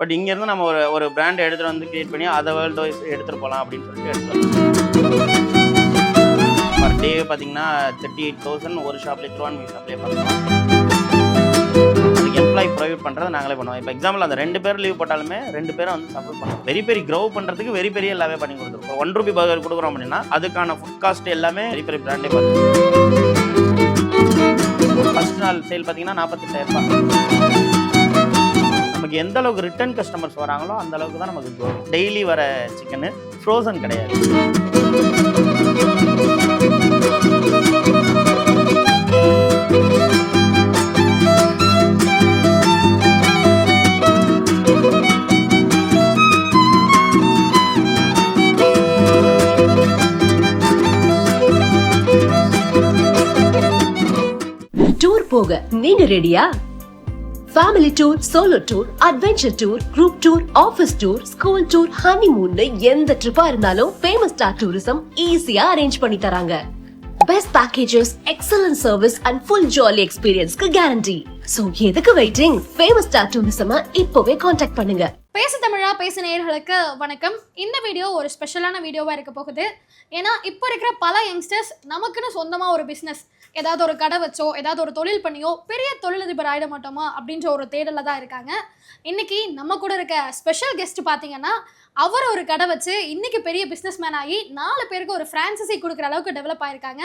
But இங்கேருந்து நம்ம ஒரு ஒரு பிராண்ட் எடுத்துகிட்டு வந்து கிரியேட் பண்ணி அதை வேர்ல்டு வைஸ் எடுத்துகிட்டு போகலாம் அப்படின்னு சொல்லிட்டு எடுத்துகிட்டு பர் டே பார்த்தீங்கன்னா தேர்ட்டி எயிட் தௌசண்ட் ஒரு ஷாப்லேயே திருவான்மை ஷாப்லேயே பண்ணலாம் அதுக்கு எம்ப்ளாய் ப்ரொவைட் பண்ணுறதை நாங்களே பண்ணுவோம். இப்போ எக்ஸாம்பிள் அந்த ரெண்டு பேர் லீவ் போட்டாலுமே ரெண்டு பேரும் வந்து சப்போர்ட் பண்ணுவோம். வெரி பெரிய க்ரோ பண்ணுறதுக்கு வெரி பெரிய எல்லாமே பண்ணி கொடுத்துருவோம் ஒன் ருபி பர்கர் கொடுக்குறோம் அப்படின்னா அதுக்கான ஃபுட் காஸ்ட் எல்லாமே வெரி பெரிய பிராண்டே பார்த்து ஃபர்ஸ்ட் நாள் சேல் பார்த்தீங்கன்னா நாற்பத்தெட்டாயிரம் ரூபாய். நமக்கு எந்த அளவுக்கு ரிட்டர்ன் கஸ்டமர்ஸ் வராங்களோ அந்த அளவுக்கு தான் நமக்கு டெய்லி வர சிக்கனு ஃப்ரோசன் கிடையாது. டூர் போக நீங்க ரெடியா family tour solo tour adventure tour group tour office tour school tour honeymoon எந்த ட்ரிப்பா இருந்தாலும் ஃபேமஸ் ஸ்டார் டூரிசம் ஈஸியா அரேஞ்ச் பண்ணி தராங்க. Best packages excellent service and full jolly எக்ஸ்பீரியன்ஸ்க்கு guarantee so எதுக்கு வெயிட்டிங் ஃபேமஸ் ஸ்டார் டூரிசம் இப்போவே காண்டாக்ட் பண்ணுங்க. பேசு தமிழா பேசு நேயர்களுக்கு வணக்கம். இந்த வீடியோ ஒரு ஸ்பெஷலான வீடியோவாக இருக்க போகுது. ஏன்னா இப்போ இருக்கிற பல யங்ஸ்டர்ஸ் நமக்குன்னு சொந்தமாக ஒரு பிஸ்னஸ் ஏதாவது ஒரு கடை வச்சோ ஏதாவது ஒரு தொழில் பண்ணியோ பெரிய தொழிலதிபர் ஆகிட மாட்டோமா அப்படின்ற ஒரு தேடலில் தான் இருக்காங்க. இன்னைக்கு நம்ம கூட இருக்க ஸ்பெஷல் கெஸ்ட் பார்த்தீங்கன்னா அவர் ஒரு கடை வச்சு இன்னைக்கு பெரிய பிஸ்னஸ் மேன் ஆகி நாலு பேருக்கு ஒரு ஃப்ரான்சைசி கொடுக்குற அளவுக்கு டெவலப் ஆயிருக்காங்க.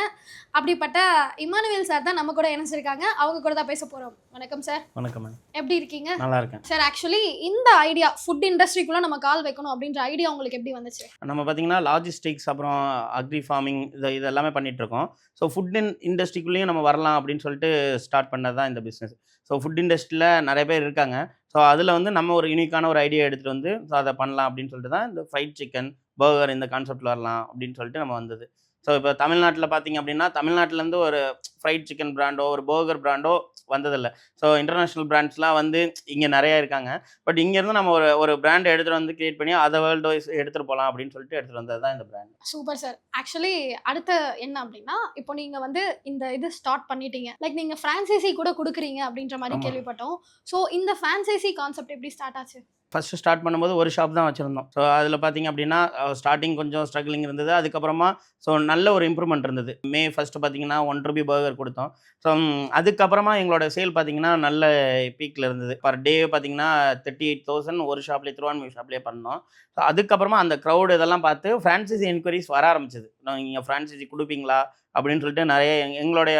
அப்படிப்பட்ட இமானுவேல் சார் தான் நம்ம கூட இணைஞ்சிருக்காங்க. அவங்க கூட தான் பேச போகிறோம் வணக்கம் சார் வணக்கம் எப்படி இருக்கீங்க? நல்லா இருக்கேன். சார் ஆக்சுவலி இந்த ஐடியா ஃபுட் இண்டஸ்ட்ரிக்குள்ள நம்ம கால் வைக்கணும் அப்படின்ற ஐடியா உங்களுக்கு எப்படி வந்துச்சு? நம்ம பார்த்தீங்கன்னா லாஜிஸ்டிக்ஸ் அப்புறம் அக்ரி ஃபார்மிங் இது இது எல்லாமே பண்ணிட்டு இருக்கோம். ஸோ ஃபுட் இன் இண்டஸ்ட்ரிக்குள்ளேயும் நம்ம வரலாம் அப்படின்னு சொல்லிட்டு ஸ்டார்ட் பண்ணது தான் இந்த பிஸ்னஸ் ஸோ ஃபுட் இண்டஸ்ட்ரியில் நிறைய பேர் இருக்காங்க. ஸோ அதில் வந்து நம்ம ஒரு யூனிக்கான ஒரு ஐடியா எடுத்துகிட்டு வந்து ஸோ அதை பண்ணலாம் அப்படின்னு சொல்லிட்டு தான் இந்த ஃப்ரைட் சிக்கன் பர்கர் இந்த கான்செப்டில் வரலாம் அப்படின்னு சொல்லிட்டு நம்ம வந்தது. ஸோ இப்போ தமிழ்நாட்டில் பார்த்தீங்க அப்படின்னா தமிழ்நாட்டிலேருந்து ஒரு ஃப்ரைட் சிக்கன் பிராண்டோ ஒரு பர்கர் பிராண்டோ வந்ததில்லை. ஸோ இன்டர்நேஷ்னல் பிராண்ட்ஸ்லாம் வந்து இங்கே நிறையா இருக்காங்க. பட் இங்கேருந்து நம்ம ஒரு ஒரு பிராண்ட் எடுத்துகிட்டு வந்து கிரியேட் பண்ணி அதை வேர்ல்டு வைஸ் எடுத்துகிட்டு போகலாம் அப்படின்னு சொல்லிட்டு எடுத்துகிட்டு வந்தது தான் இந்த பிராண்ட் சூப்பர் சார் ஆக்சுவலி அடுத்த என்ன அப்படின்னா இப்போ நீங்க வந்து இந்த இது ஸ்டார்ட் பண்ணிட்டீங்க. லைக் நீங்க ஃப்ரான்சைசி கூட கொடுக்குறீங்க அப்படின்ற மாதிரி. கேள்விப்பட்டோம். ஸோ இந்த ஃப்ரான்சைசி கான்செப்ட் எப்படி ஸ்டார்ட் ஆச்சு? ஃபஸ்ட்டு ஸ்டார்ட் பண்ணும்போது ஒரு ஷாப் தான் வச்சுருந்தோம். ஸோ அதில் பார்த்தீங்க அப்படின்னா ஸ்டார்டிங் கொஞ்சம் ஸ்ட்ரகிளிங் இருந்தது. அதுக்கப்புறமா ஸோ நல்ல ஒரு இம்ப்ரூவ்மெண்ட் இருந்தது. மே ஃபஸ்ட்டு பார்த்தீங்கன்னா ஒன் ருபி பர்கர் கொடுத்தோம். ஸோ அதுக்கப்புறமா எங்களோட சேல் பார்த்தீங்கன்னா நல்ல பீக்கில் இருந்தது. பர் டே பார்த்தீங்கன்னா தேர்ட்டி எயிட் தௌசண்ட் ஒரு ஷாப்லேயே திருவான்மை ஷாப்லேயே பண்ணோம். ஸோ அதுக்கப்புறமா அந்த க்ரௌடு இதெல்லாம் பார்த்து ஃப்ரான்சைசி என்கொயரிஸ் வர ஆரம்பிச்சது. நீங்கள் ஃப்ரான்சைசி கொடுப்பீங்களா? அப்படின்னு சொல்லிட்டு நிறைய எங்களுடைய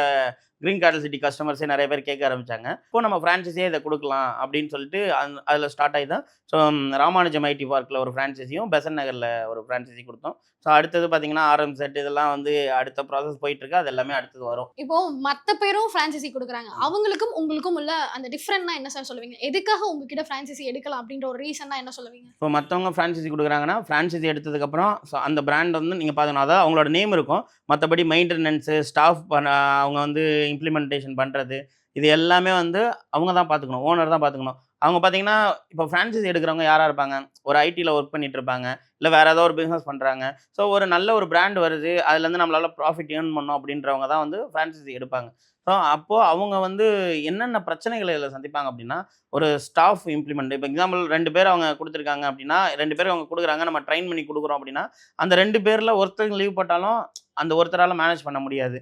க்ரீன் கார்டல் சிட்டி கஸ்டமர்ஸே நிறைய பேர் கேட்க ஆரம்பிச்சாங்க. இப்போ நம்ம ஃப்ரான்ச்சைஸியே இதை கொடுக்கலாம் அப்படின்னு சொல்லிட்டு அந் அதில் ஸ்டார்ட் ஆகி தான். ஸோ ராமானுஜம் ஐடி பார்க்கில் ஒரு ஃப்ரான்ச்சைஸியும் பெசன் நகரில் ஒரு ஃப்ரான்ச்சைஸி கொடுத்தோம். ஸோ அடுத்தது பார்த்தீங்கன்னா ஆர்எம் செட் இதெல்லாம் வந்து அடுத்த ப்ராசஸ் போயிட்டு இருக்கு. அது எல்லாமே அடுத்தது வரும். இப்போ மற்ற பேரும் ஃப்ரான்சைசி கொடுக்குறாங்க. அவங்களுக்கும் உங்களுக்கும் உள்ள அந்த டிஃப்ரெண்ட்னா என்ன சார் சொல்லுவீங்க? எதுக்காக உங்ககிட்ட ஃப்ரான்சைசி எடுக்கலாம் அப்படின்ற ஒரு ரீசன் என்ன சொல்லுவீங்க? இப்போ மற்றவங்க ஃப்ரான்ச்சைசி கொடுக்குறாங்கன்னா ஃப்ரான்ச்சைசி எடுத்ததுக்கப்புறம் ஸோ அந்த பிராண்ட் வந்து நீங்கள் பார்க்கணும் அதாவது அவங்களோட நேம் இருக்கும். மற்றபடி மெயின்டெனன்ஸு ஸ்டாஃப் அவங்க வந்து இம்ப்ளிமெண்டேஷன் பண்ணுறது இது எல்லாமே வந்து அவங்க தான் பார்த்துக்கணும் ஓனர் தான் பார்த்துக்கணும் அவங்க பார்த்தீங்கன்னா இப்போ ஃப்ரான்ச்சைசி எடுக்கிறவங்க யாராக இருப்பாங்க? ஒரு ஐடியில் ஒர்க் பண்ணிட்டு இருப்பாங்க இல்லை வேறு ஏதோ ஒரு பிஸ்னஸ் பண்ணுறாங்க ஸோ ஒரு நல்ல ஒரு பிராண்ட் வருது அதுலேருந்து நம்மளால் ப்ராஃபிட் ஏர்ன் பண்ணோம் அப்படின்றவங்க தான் வந்து ஃப்ரான்ச்சைசி எடுப்பாங்க. ஸோ அப்போது அவங்க வந்து என்னென்ன பிரச்சனைகளை இதில் சந்திப்பாங்க அப்படின்னா ஒரு ஸ்டாஃப் இம்ப்ளிமெண்ட் இப்போ எக்ஸாம்பிள் ரெண்டு பேர் அவங்க கொடுத்துருக்காங்க அப்படின்னா ரெண்டு பேர் அவங்க கொடுக்குறாங்க நம்ம ட்ரைன் பண்ணி கொடுக்குறோம் அப்படின்னா அந்த ரெண்டு பேரில் ஒருத்தங்க லீவ் போட்டாலும் அந்த ஒருத்தரால் மேனேஜ் பண்ண முடியாது.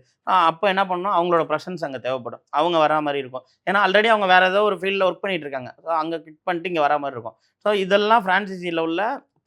அப்போ என்ன பண்ணணும்? அவங்களோட ப்ரெசன்ஸ் அங்கே தேவைப்படும். அவங்க வரா மாதிரி இருக்கும். ஏன்னா ஆல்ரெடி அவங்க வேறு ஏதோ ஒரு ஃபீல்டில் ஒர்க் பண்ணிட்டு இருக்காங்க. ஸோ அங்கே கிட் பண்ணிட்டு இங்கே வரா மாதிரி இருக்கும். ஸோ இதெல்லாம் ஃப்ரான்ச்சைசியில் உள்ள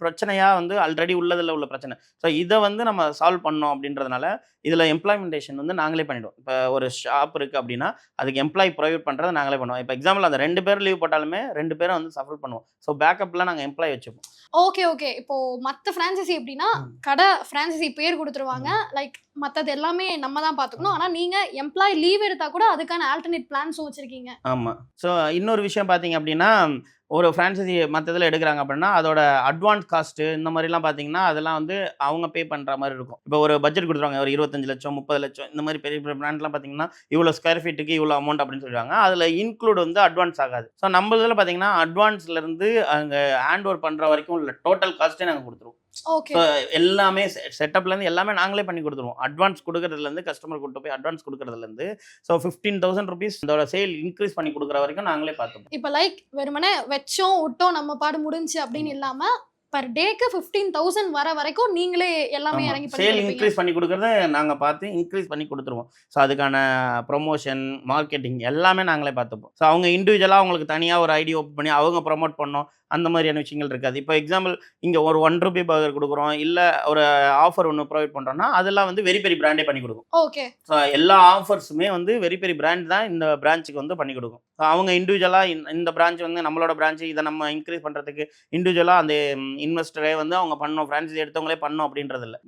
பிரச்சனையாக வந்து ஆல்ரெடி உள்ளதில் உள்ள பிரச்சனை. ஸோ இதை வந்து நம்ம சால்வ் பண்ணோம் அப்படின்றதுனால இதில் எம்ப்ளாய்மெண்டேஷன் வந்து நாங்களே பண்ணிடுவோம். இப்போ ஒரு ஷாப் இருக்குது அப்படின்னா அதுக்கு எம்ப்ளாய் ப்ரொவைட் பண்ணுறதை நாங்களே பண்ணுவோம். இப்போ எக்ஸாம்பிள் அந்த ரெண்டு பேர் லீவ் போட்டாலுமே ரெண்டு பேரும் வந்து சஃபர் பண்ணுவோம். ஸோ பேக்கப்லாம் நாங்கள் எம்ப்ளாய் வச்சுப்போம். ஓகே ஓகே இப்போ மற்ற ஃப்ரான்சைசி எப்படின்னா கடை ஃப்ரான்சைசி பேர் கொடுத்துருவாங்க. லைக் மற்றது எல்லாமே நம்ம தான் பார்த்துக்கணும். ஆனால் நீங்கள் எம்ப்ளாய் லீவ் எடுத்தா கூட அதுக்கான ஆல்டர்னேட் பிளான்ஸும் வச்சிருக்கீங்க. ஆமாம் ஸோ இன்னொரு விஷயம் பார்த்தீங்க அப்படின்னா ஒரு ஃப்ரான்ச்சைசி மற்றதில் எடுக்கிறாங்க அப்படின்னா அதோட அட்வான்ஸ் காஸ்ட்டு இந்த மாதிரிலாம் பார்த்தீங்கன்னா அதெல்லாம் வந்து அவங்க பே பண்ணுற மாதிரி இருக்கும். இப்போ ஒரு பட்ஜெட் கொடுத்துருவாங்க ஒரு இருபத்தஞ்சு லட்சம் முப்பது லட்சம் இந்த மாதிரி பெரிய பெரிய பிராண்ட்லாம் பார்த்தீங்கன்னா இவ்வளோ ஸ்கொயர் ஃபீட்டுக்கு இவ்வளோ அமௌண்ட் அப்படின்னு சொல்லுவாங்க அதில் இன்க்ளூட் வந்து அட்வான்ஸ் ஆகாது. ஸோ நம்ம இதில் பார்த்தீங்கன்னா அட்வான்ஸ்லேருந்து அங்கே ஹேண்ட் ஓவர் பண்ணுற வரைக்கும் உள்ள டோட்டல் காஸ்ட்டே நாங்கள் கொடுத்துருவோம். எல்லாமே செட்டப்லேருந்து எல்லாமே நாங்களே பண்ணி கொடுத்துருவோம். அட்வான்ஸ் கொடுக்கறதுலேருந்து கஸ்டமர் கூட்டு போய் அட்வான்ஸ் கொடுக்கறதுலேருந்து. ஸோ ஃபிஃப்டீன் தௌசண்ட் ருபீஸ் இதோட சேல் இன்க்ரீஸ் பண்ணி கொடுக்குற வரைக்கும் நாங்களே பார்த்துப்போம். இப்போ லைக் வெறுமனே வச்சோம் விட்டோம் நம்ம பாடு முடிஞ்சு அப்படின்னு இல்லாம பர் டேக்கு ஃபிஃப்டீன் தௌசண்ட் வர வரைக்கும் நீங்களே எல்லாமே இறங்கி சேல். இன்க்ரீஸ் பண்ணி கொடுக்கறத நாங்கள் பார்த்து இன்க்ரீஸ் பண்ணி கொடுத்துருவோம். ஸோ அதுக்கான ப்ரொமோஷன் மார்க்கெட்டிங் எல்லாமே நாங்களே பார்த்துப்போம். ஸோ அவங்க இண்டிவிஜுவலாக அவங்களுக்கு தனியாக ஒரு ஐடி ஓப்பன் பண்ணி அவங்க ப்ரொமோட் பண்ணோம். அந்த மாதிரியான விஷயங்கள் இருக்காது. இப்போ எக்ஸாம்பிள் இங்கே ஒரு ஒன் ருபி பர்கர் கொடுக்குறோம். இல்லை ஒரு ஆஃபர் ஒன்று ப்ரொவைட் பண்ணுறோம்னா அதெல்லாம் வந்து வெரி பெரிய பிராண்டே பண்ணி கொடுக்கும். ஓகே ஸோ எல்லா ஆஃபர்ஸுமே வந்து வெரி பெரிய பிராண்ட் தான் இந்த பிரான்ச்சுக்கு வந்து பண்ணி கொடுக்கும். ஸோ அவங்க இண்டிவிஜுவலாக இந்த பிரான்ச் வந்து நம்மளோட பிரான்ச் இதை நம்ம இன்க்ரீஸ் பண்ணுறதுக்கு இண்டிவிஜுவலாக அந்த இன்வெஸ்டரே வந்து அவங்க பண்ணோம் ஃப்ரான்ச்சைசி எடுத்தவங்களே பண்ணோம் அப்படின்றது இல்லை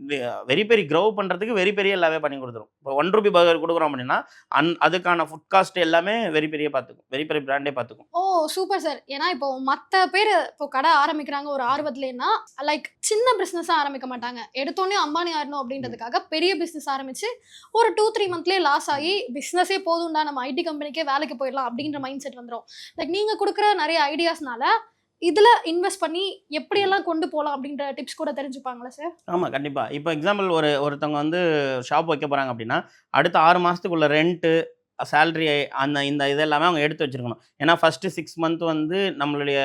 வெரி பெரிய க்ரோ பண்ணுறதுக்கு வெரி பெரிய எல்லாமே பண்ணி கொடுத்துரும். இப்போ ஒன் ருபி பர்கர் கொடுக்குறோம் அப்படின்னா அந் அதுக்கான ஃபுட் காஸ்ட் எல்லாமே வெரி பெரிய பார்த்துக்கும். வெரி பெரிய பிராண்டே பார்த்துக்கும். ஓ சூப்பர் சார் ஏன்னா இப்போ மற்ற பேர் இப்போ கடை ஆரம்பிக்கிறாங்க ஒரு ஆர்வத்துலன்னா லைக் சின்ன பிஸ்னஸாக ஆரம்பிக்க மாட்டாங்க. எடுத்தோடனே அம்பானி ஆயிடணும் அப்படின்றதுக்காக பெரிய பிஸ்னஸ் ஆரம்பிச்சு ஒரு டூ த்ரீ மந்த்லேயே லாஸ் ஆகி பிஸ்னஸே போதும்டா நம்ம ஐடி கம்பெனிக்கே வேலைக்கு போயிடலாம் அப்படின்ற மைண்ட் செட் வந்துடும் லைக் நீங்கள் கொடுக்குற நிறைய ஐடியாஸ்னால இதில் இன்வெஸ்ட் பண்ணி எப்படியெல்லாம் கொண்டு போகலாம் அப்படின்ற டிப்ஸ் கூட தெரிஞ்சுப்பாங்களா சார் ஆமாம் கண்டிப்பாக இப்போ எக்ஸாம்பிள் ஒரு ஒருத்தவங்க வந்து ஷாப் வைக்க போகிறாங்க அப்படின்னா அடுத்த ஆறு மாதத்துக்குள்ள ரெண்ட்டு சேலரி அந்த இந்த இது எல்லாமே அவங்க எடுத்து வச்சிருக்கணும். ஏன்னா ஃபஸ்ட்டு சிக்ஸ் மந்த் வந்து நம்மளுடைய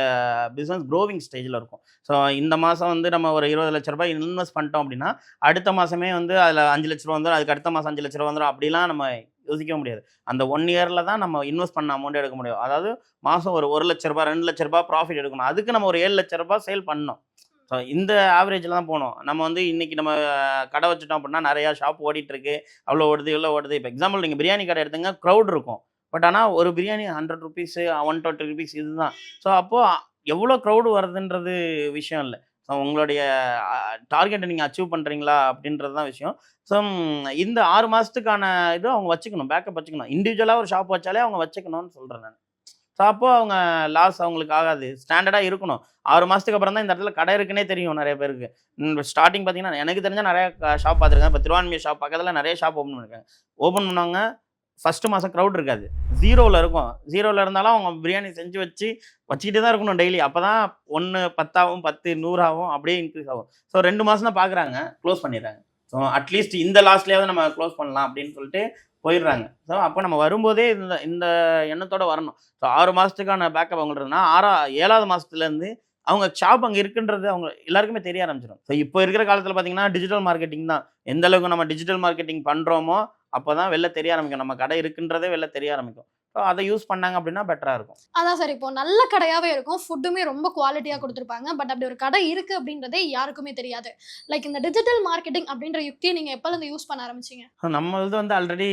பிஸ்னஸ் க்ரோவிங் ஸ்டேஜில் இருக்கும். ஸோ இந்த மாதம் வந்து நம்ம ஒரு இருபது லட்ச ரூபாய் இன்வெஸ்ட் பண்ணிட்டோம் அப்படின்னா அடுத்த மாதமே வந்து அதில் அஞ்சு லட்ச ரூபா வந்துடும் அதுக்கு அடுத்த மாதம் அஞ்சு லட்ச ரூபா வந்துடும் அப்படிலாம் நம்ம யோசிக்க முடியாது. அந்த ஒன் இயரில் தான் நம்ம இன்வெஸ்ட் பண்ண அமௌண்ட் எடுக்க முடியும். அதாவது மாதம் ஒரு ஒரு லட்ச ரூபாய் ரெண்டு லட்ச ரூபாய் ப்ராஃபிட் எடுக்கணும். அதுக்கு நம்ம ஒரு ஏழு லட்ச ரூபாய் சேல் பண்ணணும். ஸோ இந்த ஆவரேஜில் தான் போகணும். நம்ம வந்து இன்றைக்கி நம்ம கடை வச்சுட்டோம் அப்படின்னா நிறையா ஷாப் ஓடிட்டுருக்கு. அவ்வளோ ஓடுது இவ்வளோ ஓடுது. இப்போ எக்ஸாம்பிள் நீங்கள் பிரியாணி கடை எடுத்துங்க க்ரௌட் இருக்கும். பட் ஆனால் ஒரு biryani hundred rupees one twenty rupees இதுதான். ஸோ அப்போது எவ்வளோ க்ரௌடு வருதுன்றது விஷயம் இல்லை. ஸோ உங்களுடைய டார்கெட்டை நீங்கள் அச்சீவ் பண்ணுறீங்களா அப்படின்றது தான் விஷயம். ஸோ இந்த ஆறு மாதத்துக்கான இது அவங்க வச்சுக்கணும். பேக்கப் வச்சுக்கணும். இண்டிவிஜுவலாக ஒரு ஷாப் வச்சாலே அவங்க வச்சுக்கணும்னு சொல்கிறேன் நான். ஸோ அப்போது அவங்க லாஸ் அவங்களுக்கு ஆகாது. ஸ்டாண்டர்டாக இருக்கணும். ஆறு மாதத்துக்கு அப்புறம் தான் இந்த இடத்துல கடை இருக்குன்னே தெரியும் நிறைய பேருக்கு. ஸ்டார்டிங் பார்த்தீங்கன்னா எனக்கு தெரிஞ்ச நிறைய ஷாப் பார்த்துருக்கேன். இப்போ திருவான்மையூர் ஷாப் பக்கத்தில் நிறைய ஷாப் ஓப்பன் பண்ணிருக்காங்க. ஓப்பன் பண்ணவங்க ஃபஸ்ட்டு மாதம் க்ரௌட் இருக்காது. ஜீரோவில் இருக்கும். ஜீரோவில் இருந்தாலும் அவங்க பிரியாணி செஞ்சு வச்சு வச்சுக்கிட்டே தான் இருக்கணும் டெய்லி அப்போ தான் ஒன்று பத்தாகவும் பத்து நூறாகவும் அப்படியே இன்க்ரீஸ் ஆகும். ஸோ ரெண்டு மாதம் தான் பார்க்குறாங்க க்ளோஸ் பண்ணிடுறாங்க. ஸோ அட்லீஸ்ட் இந்த லாஸ்ட்லேயாவது நம்ம க்ளோஸ் பண்ணலாம் அப்படின்னு சொல்லிட்டு போயிடுறாங்க. ஸோ அப்போ நம்ம வரும்போதே இந்த இந்த எண்ணத்தோட வரணும். ஸோ ஆறு மாதத்துக்கான பேக்கப் அவங்கள்ட்டனா ஆறா ஏழாவது மாதத்துலேருந்து அவங்க ஷாப் அங்கே இருக்குன்றது அவங்க எல்லாருக்குமே தெரிய ஆரம்பிச்சிடும். ஸோ இப்போ இருக்கிற காலத்தில் பார்த்தீங்கன்னா டிஜிட்டல் மார்க்கெட்டிங் தான். எந்த அளவுக்கு நம்ம டிஜிட்டல் மார்க்கெட்டிங் பண்ணுறோமோ அப்போ தான் வெளில தெரிய ஆரம்பிக்கும். நம்ம கடை இருக்குன்றதே வெளில தெரிய ஆரம்பிக்கும். ஸோ அதை யூஸ் பண்ணாங்க அப்படின்னா பெட்டராக இருக்கும். அதான் சார் இப்போ நல்ல கடையாவே இருக்கும். ஃபுட்டுமே ரொம்ப குவாலிட்டியா கொடுத்துருப்பாங்க. பட் அப்படி ஒரு கடை இருக்கு அப்படின்றதே யாருக்குமே தெரியாது. லைக் இந்த டிஜிட்டல் மார்க்கெட்டிங் அப்படின்ற யுக்தியை நீங்க எப்பல இருந்து யூஸ் பண்ண ஆரம்பிச்சீங்க? நம்ம இது வந்து ஆல்ரெடி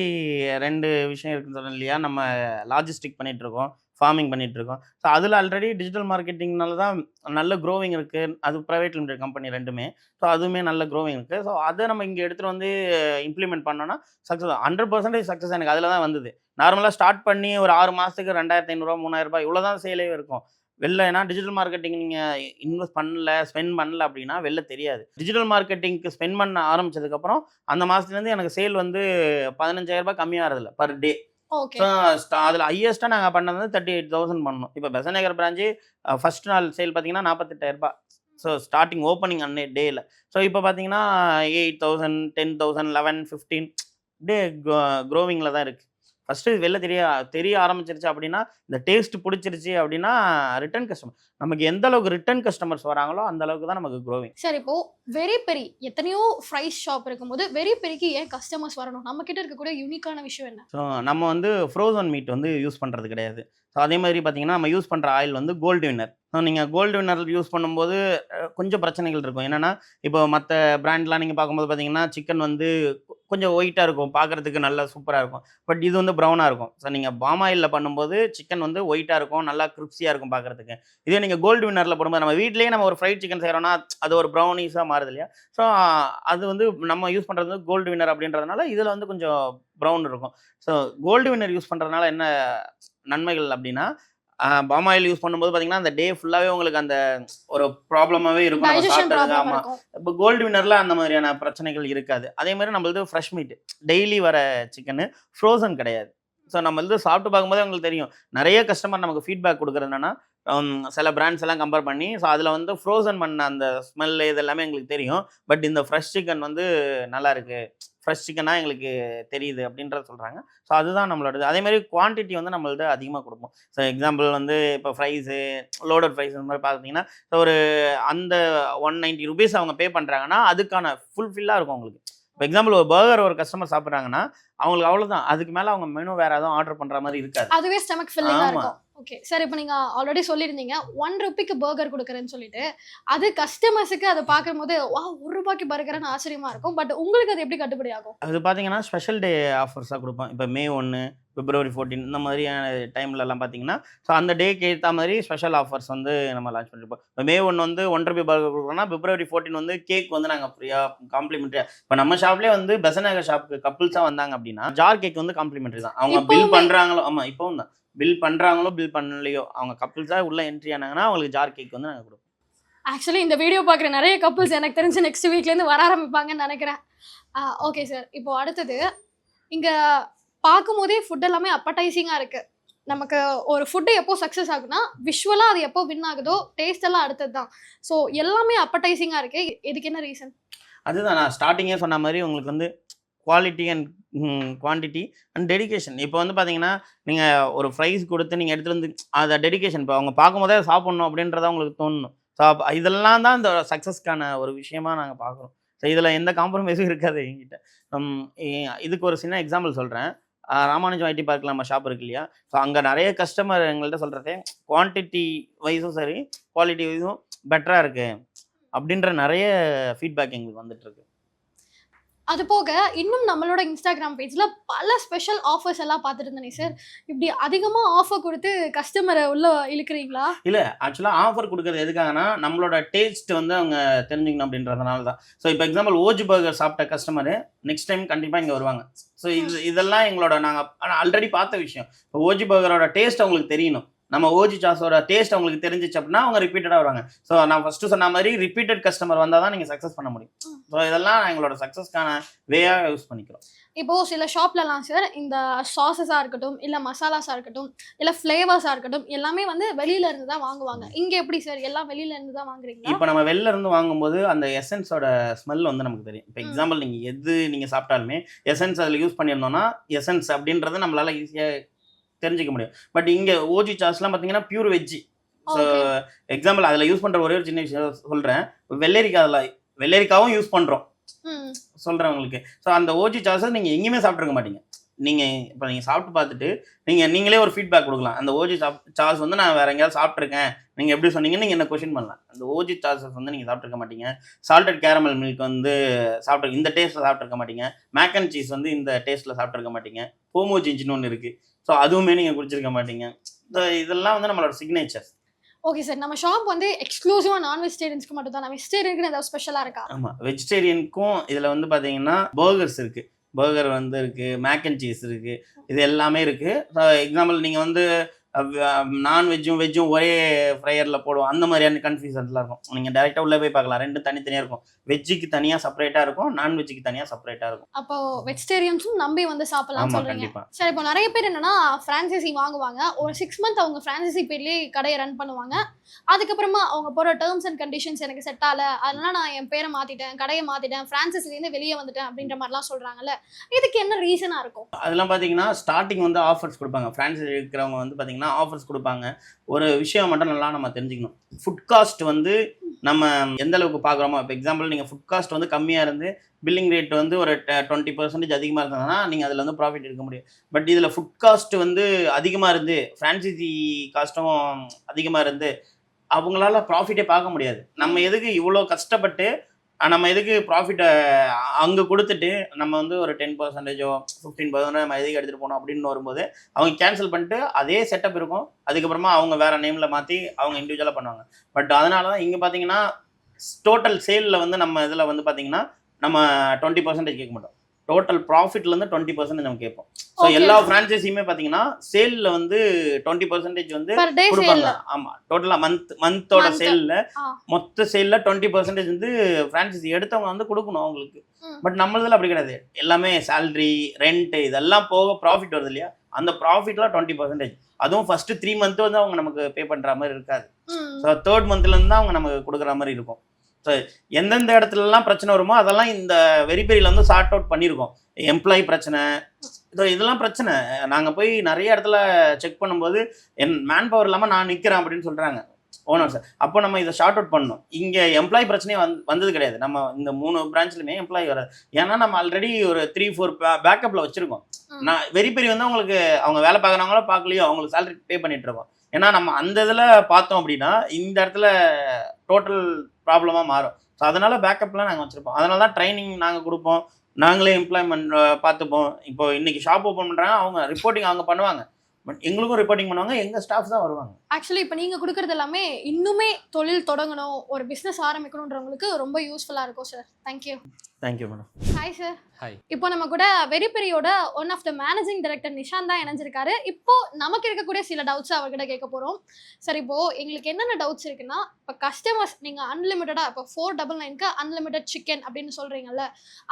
ரெண்டு விஷயம் இருக்குன்னு சொன்னேன் இல்லையா? நம்ம லாஜிஸ்டிக் பண்ணிட்டு இருக்கோம். ஃபார்மிங் பண்ணிட்டு இருக்கோம் ஸோ அதில் ஆல்ரெடி டிஜிட்டல் மார்க்கெட்டிங்னால தான் நல்ல க்ரோவிங் இருக்குது அது ப்ரைவேட் லிமிடெட் கம்பெனி ரெண்டுமே. ஸோ அதுவுமே நல்ல க்ரோவிங் இருக்குது ஸோ அதை நம்ம இங்கே எடுத்துகிட்டு வந்து இம்ப்ளிமெண்ட் பண்ணோன்னா சக்ஸஸ் ஹண்ட்ரட் பர்சன்டேஜ் சக்ஸஸ் எனக்கு அதில் தான் வந்தது. நார்மலாக ஸ்டார்ட் பண்ணி ஒரு ஆறு மாதத்துக்கு ரெண்டாயிரத்தி ஐநூறுரூவா மூணாயிரம் ரூபாய் இவ்வளோ தான் சேலே இருக்கும். வெளில ஏன்னா டிஜிட்டல் மார்க்கெட்டிங் நீங்கள் இன்வெஸ்ட் பண்ணல ஸ்பெண்ட் பண்ணல அப்படின்னா வெளில தெரியாது. டிஜிட்டல் மார்க்கெட்டிங்க்கு ஸ்பெண்ட் பண்ண ஆரம்பிச்சதுக்கப்புறம் அந்த மாதத்துலேருந்து எனக்கு சேல் வந்து பதினஞ்சாயிரம் ரூபாய் பர் டே அதில் ஹையஸ்ட்டாக நாங்கள் பண்ணது வந்து தேர்ட்டி எயிட் தௌசண்ட் பண்ணோம். இப்போ பெசநகர் பிரான்ச்சு ஃபர்ஸ்ட் நாள் சேல் பார்த்தீங்கன்னா நாற்பத்தெட்டாயிரரூபா ஸோ ஸ்டார்டிங் ஓப்பனிங் அன்னே டேயில் ஸோ இப்போ பார்த்தீங்கன்னா eight thousand ten thousand eleven fifteen day க்ரோவிங்கில் தான் இருக்குது ஃபஸ்ட்டு வெளில தெரிய தெரிய ஆரம்பிச்சிருச்சு அப்படின்னா இந்த டேஸ்ட் பிடிச்சிருச்சு அப்படின்னா ரிட்டர்ன் கஸ்டமர் நமக்கு எந்த அளவுக்கு ரிட்டர்ன் கஸ்டமர்ஸ் வராங்களோ அந்த அளவுக்கு தான் நமக்கு க்ரோவிங் சரி இப்போ வெரி பெரி எத்தனையோ ஃப்ரைஸ் ஷாப் இருக்கும்போது வெரி பெரிக்கு ஏன் கஸ்டமர்ஸ் வரணும்? நம்ம கிட்ட இருக்கக்கூடிய யூனிக்கான விஷயம் என்ன? ஸோ நம்ம வந்து ஃப்ரோசன் மீட் வந்து யூஸ் பண்ணுறது கிடையாது. ஸோ அதே மாதிரி பார்த்தீங்கன்னா நம்ம யூஸ் பண்ணுற ஆயில் வந்து கோல்டு வின்னர் ஸோ நீங்கள் கோல்டு வின்னர் யூஸ் பண்ணும்போது கொஞ்சம் பிரச்சனைகள் இருக்கும். என்னென்னா இப்போ மற்ற பிராண்ட்லாம் நீங்கள் பார்க்கும்போது பார்த்தீங்கன்னா சிக்கன் வந்து கொஞ்சம் ஒயிட்டாக இருக்கும். பார்க்குறதுக்கு நல்லா சூப்பராக இருக்கும். பட் இது வந்து ப்ரௌனாக இருக்கும். ஸோ நீங்கள் பாம் ஆயிலில் பண்ணும்போது சிக்கன் வந்து ஒயிட்டாக இருக்கும். நல்லா கிரிப்ஸியாக இருக்கும் பார்க்குறதுக்கு இதே நீங்கள் கோல்டு வின்னரில் போடும்போது நம்ம வீட்லேயே நம்ம ஒரு ஃப்ரைட் சிக்கன் செய்கிறோன்னா அது ஒரு ப்ரௌனிஸாக மாறுது இல்லையா? ஸோ அது வந்து நம்ம யூஸ் பண்ணுறது வந்து கோல்டு வின்னர் அப்படின்றதுனால இதில் வந்து கொஞ்சம் ப்ரௌன் இருக்கும். ஸோ கோல்டு வின்னர் யூஸ் பண்ணுறதுனால என்ன நன்மைகள் அப்படின்னா பாம் ஆயில் யூஸ் பண்ணும்போது பார்த்தீங்கன்னா அந்த டே ஃபுல்லாகவே உங்களுக்கு அந்த ஒரு ப்ராப்ளமாகவே இருக்கும். நம்ம ஆமாம் இப்போ கோல்டு வின்னரில் அந்த மாதிரியான பிரச்சனைகள் இருக்காது. அதே மாதிரி நம்மளது ஃப்ரெஷ் மீட் டெய்லி வர சிக்கனு ஃப்ரோசன் கிடையாது. ஸோ நம்ம வந்து சாப்பிட்டு பார்க்கும்போதே உங்களுக்கு தெரியும். நிறைய கஸ்டமர் நமக்கு ஃபீட்பேக் கொடுக்குறது என்னன்னா சில பிராண்ட்ஸ் எல்லாம் கம்பேர் பண்ணி ஸோ அதில் வந்து ஃப்ரோசன் பண்ண அந்த ஸ்மெல் இது எல்லாமே எங்களுக்கு தெரியும். பட் இந்த ஃப்ரெஷ் சிக்கன் வந்து நல்லா இருக்கு. ஃப்ரெஷ் சிக்கனாக எங்களுக்கு தெரியுது அப்படின்றத சொல்கிறாங்க ஸோ அதுதான் நம்மளோடது. அதே மாதிரி குவான்டிட்டி வந்து நம்மள்ட்ட அதிகமாக கொடுப்போம். ஸோ எக்ஸாம்பிள் வந்து இப்போ ஃப்ரைஸு லோடட் ஃப்ரைஸ் இந்த மாதிரி பார்த்தீங்கன்னா ஸோ ஒரு அந்த ஒன் நைன்ட்டி ருபீஸ் அவங்க பே பண்ணுறாங்கன்னா அதுக்கான ஃபுல்ஃபில்லாக இருக்கும் அவங்களுக்கு. இப்போ எக்ஸாம்பிள் ஒரு பர்கர் ஒரு கஸ்டமர் சாப்பிட்றாங்கன்னா அவங்களுக்கு அவ்வளோதான் அதுக்கு மேலே அவங்க மெனு வேறு எதுவும் ஆர்டர் பண்ணுற மாதிரி இருக்காது. அதுவே ஸ்டமக் ஃபில்லிங்கா ஆமா. இருக்கும். ஓகே சார் இப்போ நீங்க ஆல்ரெடி சொல்லியிருந்தீங்க ஒன் ருபிக்கு பர்கர் கொடுக்குறேன்னு சொல்லிட்டு அது கஸ்டமர்ஸுக்கு அதை பார்க்கும்போது வா ஒரு ரூபாய்க்கு பர்கர்னு ஆச்சரியமா இருக்கும். பட் உங்களுக்கு அது எப்படி கட்டுப்படி ஆகும்? அது பார்த்தீங்கன்னா ஸ்பெஷல் டே ஆஃபர்ஸாக கொடுப்போம் இப்போ மே ஒன்று பிப்ரவரி ஃபோர்டீன் இந்த மாதிரியான டைம்லலாம் பார்த்தீங்கன்னா ஸோ அந்த டேக்கு ஏற்ற மாதிரி ஸ்பெஷல் ஆஃபர்ஸ் வந்து நம்ம லான்ச் பண்ணிருப்போம். இப்போ மே ஒன் வந்து ஒன் ருபி பர்கர் கொடுக்குறோம்னா பிப்ரவரி ஃபோர்டீன் வந்து கேக் வந்து நாங்கள் ஃப்ரீயாக காம்ப்ளிமெண்ட்ரியாக இப்போ நம்ம ஷாப்லேயே வந்து பெசநகர் ஷாப்புக்கு கப்புள்ஸாக வந்தாங்க அப்படின்னா ஜார் கேக் வந்து காம்ப்ளிமெண்ட்ரி தான். அவங்க பில்? பண்ணுறாங்களோ ஆமாம் இப்போவும் தான். பில் பண்ணுறாங்களோ பில் பண்ணலையோ அவங்க கப்புள்ஸாக உள்ள என்ட்ரி ஆனாங்கன்னா அவங்களுக்கு ஜார் கேக் வந்து நாங்கள் கொடுப்போம். ஆக்சுவலி இந்த வீடியோ பார்க்குற நிறைய கப்புள்ஸ் எனக்கு தெரிஞ்சு நெக்ஸ்ட் வீக்லேருந்து வர ஆரம்பிப்பாங்கன்னு நினைக்கிறேன். ஓகே சார் இப்போ அடுத்தது இங்கே பார்க்கும்போதே ஃபுட் எல்லாமே அப்படைசிங்காக இருக்குது நமக்கு ஒரு ஃபுட்டு எப்போ சக்ஸஸ் ஆகுனா விஷுவலாக அது எப்போ வின் ஆகுதோ டேஸ்ட் எல்லாம் அடுத்தது தான் ஸோ எல்லாமே அப்படைசிங்காக இருக்கு. இதுக்கு என்ன ரீசன் அதுதான் நான் ஸ்டார்டிங்கே சொன்ன மாதிரி உங்களுக்கு வந்து quality and quantity and dedication இப்போ வந்து பார்த்தீங்கன்னா நீங்கள் ஒரு ப்ரைஸ் கொடுத்து நீங்கள் எடுத்துகிட்டு வந்து அதை டெடிகேஷன் இப்போ அவங்க பார்க்கும்போதே அதை சாப்பிட்ணும் அப்படின்றத உங்களுக்கு தோணணும் ஸோ இதெல்லாம் தான் இந்த சக்ஸஸ்க்கான ஒரு விஷயமா நாங்கள் பார்க்குறோம். ஸோ இதில் எந்த காம்ப்ரமைஸும் இருக்காது எங்கிட்ட இதுக்கு ஒரு சின்ன எக்ஸாம்பிள் சொல்கிறேன் ராமானுஜம் ஐடி பார்க்கில் நம்ம ஷாப் இருக்கு இல்லையா? ஸோ அங்கே நிறைய கஸ்டமர் எங்கள்கிட்ட சொல்கிறதே குவான்டிட்டி வைஸும் சரி குவாலிட்டி வைஸும் பெட்டராக இருக்குது அப்படின்ற நிறைய ஃபீட்பேக் எங்களுக்கு வந்துட்டுருக்கு அது போக இன்னும் நம்மளோட இன்ஸ்டாகிராம் பேஜில் பல ஸ்பெஷல் ஆஃபர்ஸ் எல்லாம் பார்த்துட்டு இருந்தேனே சார் இப்படி அதிகமாக ஆஃபர் கொடுத்து கஸ்டமரை உள்ள இழுக்கிறீங்களா? இல்லை ஆக்சுவலாக ஆஃபர் கொடுக்குறது எதுக்காகனா நம்மளோட டேஸ்ட் வந்து அவங்க தெரிஞ்சுக்கணும் அப்படின்றதுனால தான். ஸோ இப்போ எக்ஸாம்பிள் ஓஜி பர்கர் சாப்பிட்ட கஸ்டமரு நெக்ஸ்ட் டைம் கண்டிப்பாக இங்கே வருவாங்க. ஸோ இது இதெல்லாம் எங்களோட நாங்கள் ஆல்ரெடி பார்த்த விஷயம். இப்போ ஓஜி பர்கரோட டேஸ்ட் அவங்களுக்கு தெரியணும். நம்ம ஓஜி சாஸோட டேஸ்ட் அவங்களுக்கு தெரிஞ்சிச்சு அப்படின்னா அவங்க ரிப்பீட்டடாக வருவாங்க. ஸோ நான் ஃபஸ்ட்டு சொன்ன மாதிரி ரிப்பீட்டட் கஸ்டமர் வந்தால் தான் நீங்கள் சக்ஸஸ் பண்ண முடியும். ஸோ இதெல்லாம் எங்களோட சக்ஸஸ்க்கான வேயாக யூஸ் பண்ணிக்கிறோம். இப்போ சில ஷாப்லலாம் சார் இந்த சாசஸாக இருக்கட்டும் இல்லை மசாலாஸாக இருக்கட்டும் இல்லை ஃப்ளேவர்ஸாக இருக்கட்டும் எல்லாமே வந்து வெளியில இருந்து தான் வாங்குவாங்க. இங்கே எப்படி சார் எல்லாம் வெளியில இருந்து தான் வாங்குறீங்களா? இப்போ நம்ம வெளில இருந்து வாங்கும்போது அந்த எசன்ஸோட ஸ்மெல் வந்து நமக்கு தெரியும். இப்போ. எக்ஸாம்பிள் நீங்கள் எது நீங்கள் சாப்பிட்டாலுமே எசன்ஸ் அதில் யூஸ் பண்ணியிருந்தோம்னா எசன்ஸ் அப்படின்றது நம்மளால ஈஸியாக தெரிஞ்சுக்க முடியும். பட் இங்கே ஓஜி சாஸ்லாம் பார்த்தீங்கன்னா பியூர் வெஜ்ஜி ஸோ. எக்ஸாம்பிள் அதில் யூஸ் பண்ணுற ஒரே ஒரு சின்ன விஷயம் சொல்கிறேன் வெள்ளரிக்காய் அதில் வெள்ளரிக்காவும் யூஸ் பண்ணுறோம் சொல்கிறேன் உங்களுக்கு. ஸோ அந்த ஓஜி சாஸை நீங்கள் எங்கேயுமே சாப்பிட்ருக்க மாட்டீங்க. நீங்கள் இப்போ நீங்கள் சாப்பிட்டு பார்த்துட்டு நீங்கள் நீங்களே ஒரு ஃபீட்பேக் கொடுக்கலாம். அந்த ஓஜி சாப் சாஸ் வந்து நான் வேறு எங்கேயாவது சாப்பிட்ருக்கேன் நீங்கள் எப்படி சொன்னீங்கன்னு நீங்கள் என்ன கொஷின் பண்ணலாம். அந்த ஓஜி சாஸஸ் வந்து நீங்கள் சாப்பிட்ருக்க மாட்டீங்க. சால்டட் கேரமல் மில்க் வந்து சாப்பிட்டு இந்த டேஸ்ட்டில் சாப்பிட்ருக்க மாட்டீங்க. மேக் அண்ட் சீஸ் வந்து இந்த டேஸ்ட்டில் சாப்பிட்ருக்க மாட்டீங்க. போமோ ஜிஞ்சின்னு ஒன்று இருக்குது ஸோ அதுவுமே நீங்கள் குடிச்சிருக்க மாட்டீங்க. So, இதெல்லாம் வந்து நம்மளோட சிக்னேச்சர் ஓகே சார் நம்ம ஷாப் வந்து எக்ஸ்க்ளூசிவாக நான் வெஜிடேரியன்ஸ்க்கு மட்டும் தான் வெஜிடேரியனுக்கு ஏதாவது ஸ்பெஷலாக இருக்கா? ஆமாம் வெஜிடேரியனுக்கும் இதில் வந்து பார்த்தீங்கன்னா பர்கர்ஸ் இருக்குது பர்கர் வந்து இருக்குது மேக் அண்ட் சீஸ் இருக்குது இது எல்லாமே இருக்குது எக்ஸாம்பிள் நீங்கள் வந்து நான் வெஜ்ஜும் ஒரே ஃப்ரையரில் போடுவோம். அந்த மாதிரியான கன்ஃபியூஷன்ஸ்லாம் இருக்கும். நீங்கள் டேரெக்டாக உள்ளே போய் பார்க்கலாம். ரெண்டும் தனித்தனியாக இருக்கும். வெஜ்ஜுக்கு தனியாக செப்பரேட்டாக இருக்கும். நான் வெஜ்ஜுக்கு தனியாக செப்பரேட்டாக இருக்கும். அப்போ வெஜிடேரியன்ஸும் நம்பி வந்து சொல்றீங்க. கண்டிப்பாக சரி இப்போ நிறைய பேர் என்னன்னா ஃப்ரான்சைசி வாங்குவாங்க. ஒரு சிக்ஸ் மந்த் அவங்க ஃப்ரான்சைசி பேர்லேயே கடையை ரன் பண்ணுவாங்க. அதுக்கப்புறமா அவங்க போகிற டேர்ம்ஸ் அண்ட் கண்டிஷன்ஸ் எனக்கு செட் ஆகல. அதனால நான் என் பேரை மாற்றிட்டேன் கடையை மாற்றிட்டேன் ஃப்ரான்சைசிலேருந்து வெளியே வந்துட்டேன் அப்படின்ற மாதிரிலாம் சொல்கிறாங்கல்ல இதுக்கு என்ன ரீசனாக இருக்கும்? அதெல்லாம் பார்த்தீங்கன்னா ஸ்டார்டிங் வந்து ஆஃபர்ஸ் கொடுப்பாங்க. ஃப்ரான்சைஸ் இருக்கிறவங்க வந்து பார்த்தீங்கன்னா ஆஃபர்ஸ் கொடுப்பாங்க? ஒரு விஷயம் மட்டும் நல்லா நம்ம தெரிஞ்சுக்கணும். ஃபுட் காஸ்ட் வந்து நம்ம எந்த அளவுக்கு பார்க்குறோமோ இப்போ எக்ஸாம்பிள் நீங்கள் ஃபுட் காஸ்ட் வந்து கம்மியாக இருந்து பில்லிங் ரேட் வந்து ஒரு டுவெண்ட்டி பர்சன்டேஜ் அதிகமாக இருந்ததுன்னா நீங்கள் அதில் வந்து ப்ராஃபிட் எடுக்க முடியும். பட் இதில் ஃபுட் காஸ்ட் வந்து அதிகமாக இருந்து ஃப்ரான்சைசி காஸ்ட்டும் அதிகமாக இருந்து அவங்களால ப்ராஃபிட்டே பார்க்க முடியாது. நம்ம எதுக்கு இவ்வளோ கஷ்டப்பட்டு நம்ம எதுக்கு ப்ராஃபிட்டை அங்கே கொடுத்துட்டு நம்ம வந்து ஒரு டென் பர்சன்டேஜோ ஃபிஃப்டீன் பர்சன்டேஜ் நம்ம எதுக்கு எடுத்துகிட்டு போனோம் அப்படின்னு வரும்போது அவங்க கேன்சல் பண்ணிட்டு அதே செட்டப் இருக்கும். அதுக்கப்புறமா அவங்க வேறு நேமில் மாற்றி அவங்க இண்டிவிஜுவலாக பண்ணுவாங்க. பட் அதனால தான் இங்கே பார்த்தீங்கன்னா டோட்டல் சேலில் வந்து நம்ம இதில் வந்து பார்த்தீங்கன்னா நம்ம டுவெண்ட்டி பர்சன்டேஜ் கேட்க மாட்டோம். டோட்டல் ப்ராஃபிட்லேருந்து டுவெண்ட்டி பர்சன்டேஜ் நம்ம கேட்போம் ஸோ. எல்லா ஃப்ரான்ச்சைஸியுமே பார்த்தீங்கன்னா சேலில் வந்து டுவெண்ட்டி பர்சன்டேஜ் வந்து கொடுப்பாங்க சேல்ல ஆமா டோட்டலா மந்த் மந்தோட. சேல்ல. மொத்த சேல்ல டுவெண்ட்டி பர்சன்டேஜ் வந்து பிரான்சைசி எடுத்தவங்க வந்து கொடுக்கணும் அவங்களுக்கு. பட் நம்மளதுல அப்படி கிடையாது எல்லாமே சேலரி ரெண்ட் இதெல்லாம் போக ப்ராஃபிட் வருது இல்லையா அந்த ப்ராஃபிட்லாம் டுவெண்ட்டி பர்சன்டேஜ் அதுவும் ஃபர்ஸ்ட் த்ரீ மந்த் வந்து அவங்க நமக்கு பே பண்ற மாதிரி இருக்காது. ஸோ தேர்ட் மந்த்லேருந்து தான் அவங்க நமக்கு கொடுக்குற மாதிரி இருக்கும் ஸோ எந்தெந்த இடத்துலலாம் பிரச்சனை வருமோ அதெல்லாம் இந்த வெரிபெரியில் வந்து சார்ட் அவுட் பண்ணியிருக்கோம் எம்ப்ளாயி பிரச்சனை இதோ இதெல்லாம் பிரச்சனை. நாங்கள் போய் நிறைய இடத்துல செக் பண்ணும்போது என் மேன் பவர் இல்லாமல் நான் நிற்கிறேன் அப்படின்னு சொல்கிறாங்க ஓனர் சார் அப்போ நம்ம இதை ஷார்ட் அவுட் பண்ணணும். இங்கே எம்ப்ளாயி பிரச்சனையே வந்து வந்தது கிடையாது. நம்ம இந்த மூணு பிரான்ச்லையுமே எம்ப்ளாயி வராது. ஏன்னா நம்ம ஆல்ரெடி ஒரு த்ரீ ஃபோர் பேக்கப்பில் வச்சுருக்கோம். நான் வெரிபெரி வந்து அவங்களுக்கு அவங்க வேலை பார்க்குறவங்களோ பார்க்கலையோ அவங்களுக்கு சேலரி பே பண்ணிட்டு இருக்கோம். ஏன்னா நம்ம அந்த இதில் பார்த்தோம் அப்படின்னா இந்த இடத்துல டோட்டல் ப்ராப்ளமாக மாறும். ஸோ அதனால் பேக்கப்லாம் நாங்கள் வச்சுருப்போம். அதனால தான் ட்ரைனிங் நாங்கள் கொடுப்போம். நாங்களே எம்ப்ளாய்மெண்ட் பார்த்துப்போம். இப்போ இன்றைக்கி ஷாப் ஓப்பன் பண்ணுறாங்க அவங்க ரிப்போர்ட்டிங் அவங்க பண்ணுவாங்க. பட் எங்களுக்கும் ரிப்போர்ட்டிங் பண்ணுவாங்க எங்கள் ஸ்டாஃப் தான் வருவாங்க. ஆக்சுவலி இப்போ நீங்கள் கொடுக்குறது எல்லாமே இன்னுமே தொழில் தொடங்கணும் ஒரு பிஸ்னஸ் ஆரம்பிக்கணுன்றவங்களுக்கு ரொம்ப யூஸ்ஃபுல்லாக இருக்கும் sir thank you thank you madam hi sir Hi. இப்போ நம்ம கூட வெரிபெரியோட one of the managing director Nishanth தான் இணைஞ்சிருக்காரு. இப்போ நமக்கு இருக்கக்கூடிய சில டவுட்ஸ் அவர்கிட்ட கேட்க போகிறோம் சார் இப்போ எங்களுக்கு என்னென்ன டவுட்ஸ் இருக்குன்னா இப்போ கஸ்டமர்ஸ் நீங்கள் அன்லிமிட்டடாக இப்போ ஃபோர் டபுள் நைனுக்கு அன்லிமிட்டட் சிக்கன் அப்படின்னு சொல்கிறீங்கல்ல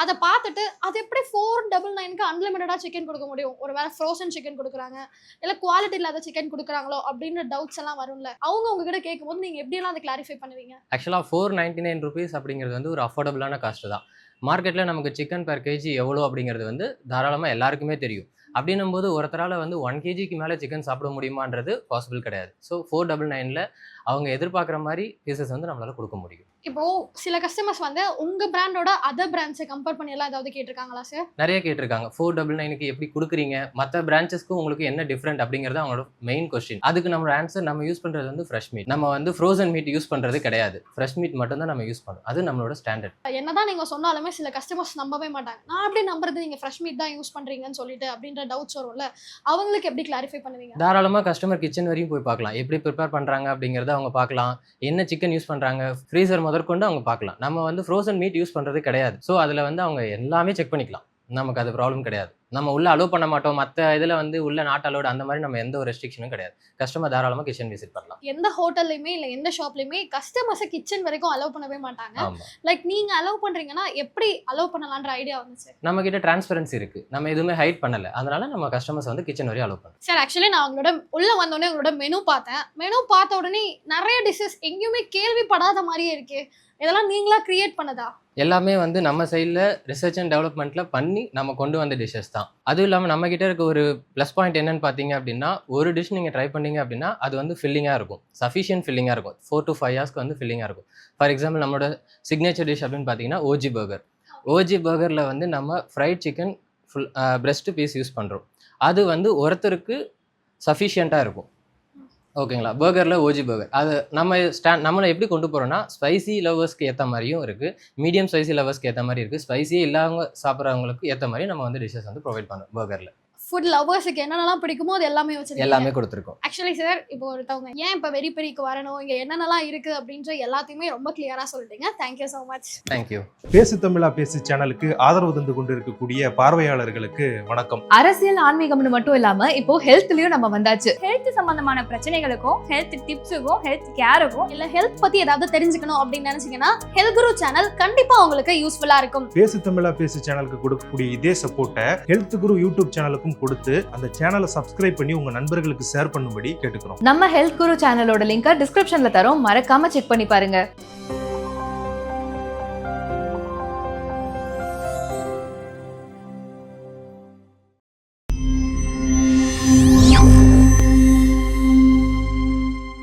அதை பார்த்துட்டு அது எப்படி ஃபோர் டபுள் நைனுக்கு அன்லிமிட்டடாக சிக்கன் கொடுக்க முடியும்? ஒரு வேளை ஃப்ரோசன் சிக்கன் கொடுக்குறாங்க இல்லை குவாலிட்டி இல்லாத சிக்கன் கொடுக்குறாங்களோ அப்படின்ற டவுட்ஸ் எல்லாம் வரும்ல அவங்க உங்ககிட்ட கேட்கும்போது நீங்கள் எப்படியெல்லாம் அதை கிளாரிஃபை பண்ணுவீங்க? ஆக்சுவலாக ஃபோர் நைன்டி நைன் ருபீஸ் அப்படிங்கிறது வந்து ஒரு அஃபோர்டபுளான காஸ்ட் தான். மார்க்கெட்டில் நமக்கு சிக்கன் பர் கேஜி எவ்வளோ அப்படிங்கிறது வந்து தாராளமாக எல்லாருக்குமே தெரியும். அப்படின்னும் போது ஒருத்தரால் வந்து ஒன் கேஜிக்கு மேலே சிக்கன் சாப்பிட முடியுமான்றது பாசிபிள் கிடையாது. ஸோ ஃபோர் டபுள் நைனில் அவங்க எதிர்பார்க்குற மாதிரி பீசஸ் வந்து நம்மளால் கொடுக்க முடியும். இப்போ சில கஸ்டமர்ஸ் வந்து உங்க பிராண்டோட அதர் பிராண்ட்ஸை கம்பேர் பண்ணி எல்லாம் ஏதாவது கேட்டிருக்காங்களா சார் நிறைய கேட்டிருக்காங்க. ஃபோர் டபுள் நைனுக்கு எப்படி கொடுக்குறீங்க? மற்ற பிரான்ச்சஸ்க்கும் உங்களுக்கு என்ன டிஃப்ரெண்ட் அப்படிங்கிறது அவங்களோட மெயின் கொஸ்டின் அதுக்கு நம்மளோட ஆன்சர் நம்ம யூஸ் பண்ணுறது வந்து ஃப்ரெஷ் மீட் நம்ம வந்து ஃப்ரோசன் மீட் யூஸ் பண்ணுறது கிடையாது. ஃப்ரெஷ் மீட் மட்டும் தான் நம்ம யூஸ் பண்ணுறோம் அது நம்மளோட ஸ்டாண்டர்ட் என்னதான் நீங்க சொன்னாலுமே சில கஸ்டமர்ஸ் நம்பவே மாட்டாங்க. நான் எப்படி நம்புறது நீங்க ஃப்ரெஷ் மீட் தான் யூஸ் பண்றீங்கன்னு சொல்லிட்டு அப்படின்ற டவுட்ஸ் வரும்ல அவங்களுக்கு எப்படி கிளாரிஃபை பண்ணுவீங்க? தாராளமாக கஸ்டமர் கிச்சன் வரையும் போய் பார்க்கலாம். எப்படி ப்ரிப்பேர் பண்ணுறாங்க அப்படிங்கிறத அவங்க பார்க்கலாம். என்ன சிக்கன் யூஸ் பண்ணுறாங்க ஃப்ரீசர் முதற்கொண்டு அவங்க பார்க்கலாம். நம்ம வந்து ஃப்ரோசன் மீட் யூஸ் பண்ணுறது கிடையாது. ஸோ அதில் வந்து அவங்க எல்லாமே செக் பண்ணிக்கலாம். நமக்கு அது ப்ராப்ளம் கிடையாது. நம்ம உள்ள அலோவ் பண்ண மாட்டோம். மற்ற இதில் வந்து உள்ள நாட் அலோடு அந்த மாதிரி நம்ம எந்த ஒரு ரெஸ்ட்ரிக்ஷனும் கிடையாது. கஸ்டமர் தாராளமாக கிச்சன் விசிட் பண்ணலாம். எந்த ஹோட்டல்லையுமே இல்ல எந்த ஷாப்லயுமே கஸ்டமர்ஸை கிச்சன் வரைக்கும் அலோவ் பண்ணவே மாட்டாங்க. லைக் நீங்க அலோவ் பண்றீங்கன்னா எப்படி அலோவ் பண்ணலான்ற ஐடியா வந்துச்சு நம்ம கிட்ட டிரான்ஸ்பரன்சி இருக்குது நம்ம எதுவுமே ஹைட் பண்ணலை. அதனால நம்ம கஸ்டமர்ஸ் வந்து கிச்சன் வரையும் அலோவ் பண்ணலாம். சார் ஆக்சுவலி நான் உங்களோட உள்ள வந்தோடனே உங்களோட மெனு பார்த்தேன். மெனு பார்த்த உடனே நிறைய டிஷ்ஷஸ் எங்கேயுமே கேள்விப்படாத மாதிரியே இருக்கு. இதெல்லாம் நீங்களா கிரியேட் பண்ணதா? எல்லாமே வந்து நம்ம சைடில் ரிசர்ச் அண்ட் டெவலப்மெண்ட்டில் பண்ணி நம்ம கொண்டு வந்த டிஷ்ஷஸ் தான். அதுவும் இல்லாமல் நம்ம கிட்ட இருக்க ஒரு ப்ளஸ் பாயிண்ட் என்னன்னு பார்த்தீங்க அப்படின்னா ஒரு டிஷ் நீங்கள் ட்ரை பண்ணீங்க அப்படின்னா அது வந்து ஃபில்லிங்காக இருக்கும். சஃபிஷியன்ட் ஃபில்லிங்காக இருக்கும். ஃபோர் டு ஃபைவ் ஹவர்ஸ்க்கு வந்து ஃபில்லிங்காக இருக்கும். ஃபார் எக்ஸாம்பிள் நம்மளோட சிக்னேச்சர் டிஷ் அப்படின்னு பார்த்தீங்கன்னா ஓஜி பர்கர் ஓஜி பர்கரில் வந்து நம்ம fried chicken full breast piece use பண்ணுறோம் அது வந்து ஒருத்தருக்கு சஃபிஷியண்ட்டாக இருக்கும். ஓகேங்களா? பர்கரில் ஓஜி பர்கர். அது நம்ம ஸ்டாண்ட் நம்மளை எப்படி கொண்டு போகிறோம்னா ஸ்பைசி லவர்ஸ்க்கு ஏற்ற மாதிரியும் இருக்குது மீடியம் ஸ்பைசி லவர்ஸ்க்கு ஏற்ற மாதிரி இருக்குது ஸ்பைசியே இல்லாதவங்க சாப்பிட்றவங்களுக்கு ஏற்ற மாதிரி நம்ம வந்து டிஷ்ஷஸ் வந்து ப்ரொவைட் பண்ணுறோம் பர்கரில். ஃபுட் லவர்ஸுக்கு என்னென்னலாம் பிடிக்குமோ அது எல்லாமே வச்சிருக்கீங்க. எல்லாமே கொடுத்துருக்கோம். ஆக்சுவலி சார் இப்போ ஒருத்தவங்க ஏன் இப்போ வெரி பெரிக்கு வரணும்? இங்க என்னென்னலாம் இருக்கு அப்படின்ற எல்லாத்தையுமே ரொம்ப கிளியரா சொல்லிட்டீங்க. தேங்க்யூ ஸோ மச் தேங்க்யூ பேசு தமிழா பேசு சேனலுக்கு ஆதரவு தந்து கொண்டிருக்கக்கூடிய பார்வையாளர்களுக்கு வணக்கம். அரசியல் ஆன்மீகம்னு மட்டும் இல்லாம இப்போ ஹெல்த்லயும் நம்ம வந்தாச்சு. ஹெல்த் சம்பந்தமான பிரச்சனைகளுக்கும் ஹெல்த் டிப்ஸுக்கும் ஹெல்த் கேருக்கும் இல்ல ஹெல்த் பத்தி ஏதாவது தெரிஞ்சுக்கணும் அப்படின்னு நினைச்சீங்கன்னா ஹெல்த் குரு சேனல் கண்டிப்பா உங்களுக்கு யூஸ்ஃபுல்லா இருக்கும். பேசு தமிழா பேசு சேனலுக்கு கொடுக்கக்கூடிய இதே சப்போர்ட்டை ஹெல்த் குரு யூடியூப் சேனலுக்கும் கொடுத்து அந்த சேனலை சப்ஸ்கிரைப் பண்ணி உங்க நண்பர்களுக்கு ஷேர் பண்ணும்படி கேட்டுக்கிறோம். நம்ம ஹெல்த் குரு சேனலோட லிங்கை டிஸ்கிரிப்ஷன்ல தரோம். மறக்காம செக் பண்ணி பாருங்க.